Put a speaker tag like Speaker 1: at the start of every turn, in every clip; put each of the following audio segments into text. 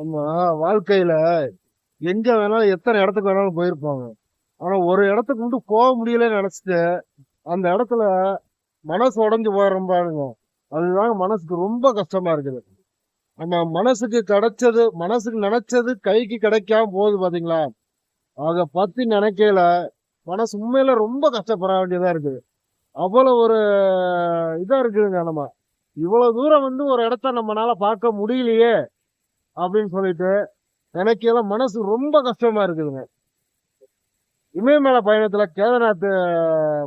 Speaker 1: நம்ம வாழ்க்கையில எங்க வேணாலும் எத்தனை இடத்துக்கு வேணாலும் போயிருப்பாங்க. ஆனா ஒரு இடத்துக்கு மட்டும் போக முடியலன்னு நினைச்சிட்டு அந்த இடத்துல மனசு உடஞ்சு போயிடும் பாருங்க. அதுதாங்க மனசுக்கு ரொம்ப கஷ்டமா இருக்குது. நம்ம மனசுக்கு கிடைச்சது மனசுக்கு நினைச்சது கைக்கு கிடைக்காம போகுது பாத்தீங்களா? அதை பத்தி நினைக்கல. மனசு உண்மையில ரொம்ப கஷ்டப்பட வேண்டியதா இருக்குது. அவ்வளவு ஒரு இதா இருக்குதுங்க நம்ம. இவ்வளவு தூரம் வந்து ஒரு இடத்த நம்மளால பார்க்க முடியலையே. அப்படின்னு சொல்லிட்டு எல்லாம் மனசு ரொம்ப கஷ்டமா இருக்குதுங்க. இமயமலை பயணத்துல கேதார்நாத்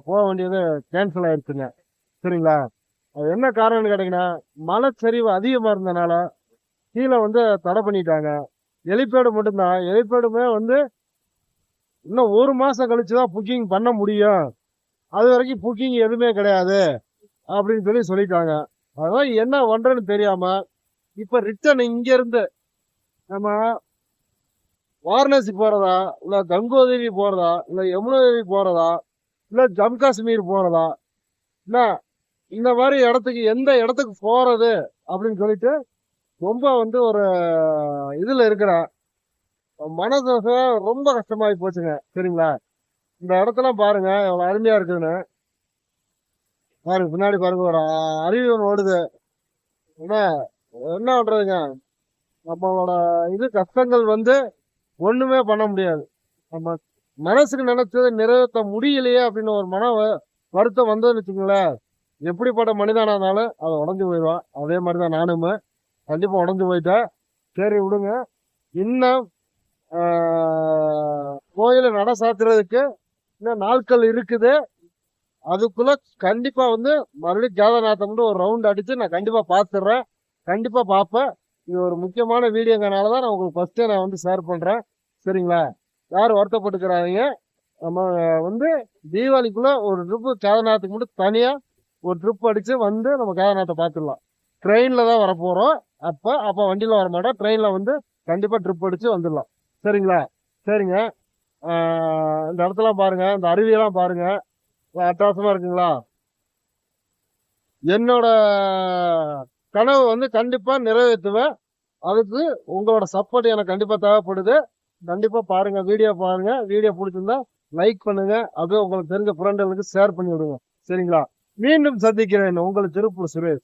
Speaker 1: போக வேண்டியது கேன்சல் ஆயிடுச்சுங்க சரிங்களா? அது என்ன காரணம்னு கேட்டீங்கன்னா மலைச்சரிவு அதிகமா இருந்தனால கீழே வந்து தடை பண்ணிட்டாங்க. எலிப்பேடு மட்டும்தான். எலிப்பேடுமே வந்து இன்னும் ஒரு மாசம் கழிச்சு தான் புக்கிங் பண்ண முடியும். அது வரைக்கும் புக்கிங் எதுவுமே கிடையாது அப்படின்னு சொல்லி சொல்லிட்டாங்க. அதான் என்ன பண்றேன்னு தெரியாம இப்ப ரிட்டர்ன் இங்க இருந்து நம்ம வாரணாசி போகிறதா இல்லை கங்கோதேவி போகிறதா இல்லை யமுனோதேவி போகிறதா இல்லை ஜம்மு காஷ்மீர் போகிறதா இல்லை இந்த மாதிரி இடத்துக்கு எந்த இடத்துக்கு போகிறது அப்படின்னு சொல்லிட்டு ரொம்ப வந்து ஒரு இதில் இருக்கிறேன் மனசு ரொம்ப கஷ்டமாகி போச்சுங்க. சரிங்களா? இந்த இடத்தெல்லாம் பாருங்க எவ்வளோ அருமையாக இருக்குதுன்னு. பாருங்க பின்னாடி பாருங்க ஒரு அருவி ஒன்று ஓடுது. என்ன என்ன பண்ணுறதுங்க நம்மளோட இது கஷ்டங்கள் வந்து ஒன்றுமே பண்ண முடியாது. நம்ம மனசுக்கு நினைச்சதை நிறைவேற்ற முடியலையே அப்படின்னு ஒரு மன வருத்தம் வந்ததுன்னு வச்சுக்கோங்களேன். எப்படிப்பட்ட மனிதனாக இருந்தாலும் அதை உடஞ்சு போயிடுவான். அதே மாதிரி தான் நானுமே. கண்டிப்பாக உடஞ்சு போயிட்டேன். சரி விடுங்க. இன்னும் கோயிலை நட சாத்துறதுக்கு இன்னும் நாட்கள் இருக்குது. அதுக்குள்ளே கண்டிப்பாக வந்து மறுபடியும் ஜாதநாத்தம்னு ஒரு ரவுண்ட் அடித்து நான் கண்டிப்பாக பார்த்துடுறேன் கண்டிப்பாக பார்ப்பேன். இது ஒரு முக்கியமான வீடியோங்கனால தான் நான் உங்களுக்கு ஃபஸ்ட்டே நான் வந்து ஷேர் பண்ணுறேன் சரிங்களா? யாரும் வருத்தப்பட்டுக்கிறாதீங்க. நம்ம வந்து தீபாவளிக்குள்ளே ஒரு ட்ரிப்பு கேதார்நாத்துக்கு மட்டும் தனியாக ஒரு ட்ரிப் அடித்து வந்து நம்ம கேதார்நாத்தை பார்த்துடலாம். ட்ரெயினில் தான் வரப்போகிறோம் அப்போ அப்போ வண்டியில் வர மாட்டோம். ட்ரெயினில் வந்து கண்டிப்பாக ட்ரிப் அடித்து வந்துடலாம். சரிங்களா? சரிங்க. இந்த இடத்தெல்லாம் பாருங்கள் இந்த அருவியெல்லாம் பாருங்கள் எல்லாம் இருக்குங்களா? என்னோட கனவு வந்து கண்டிப்பாக நிறைவேற்றுவேன். அதுக்கு உங்களோட சப்போர்ட் எனக்கு கண்டிப்பாக தேவைப்படுது. கண்டிப்பாக பாருங்கள் வீடியோ பாருங்கள் வீடியோ பிடிச்சிருந்தா லைக் பண்ணுங்கள் அப்படியே உங்களுக்கு தெரிஞ்ச ஃப்ரெண்டுகளுக்கு ஷேர் பண்ணி விடுங்க சரிங்களா? மீண்டும் சந்திக்கிறேன். உங்களை திருப்பூர் சுரேஷ்.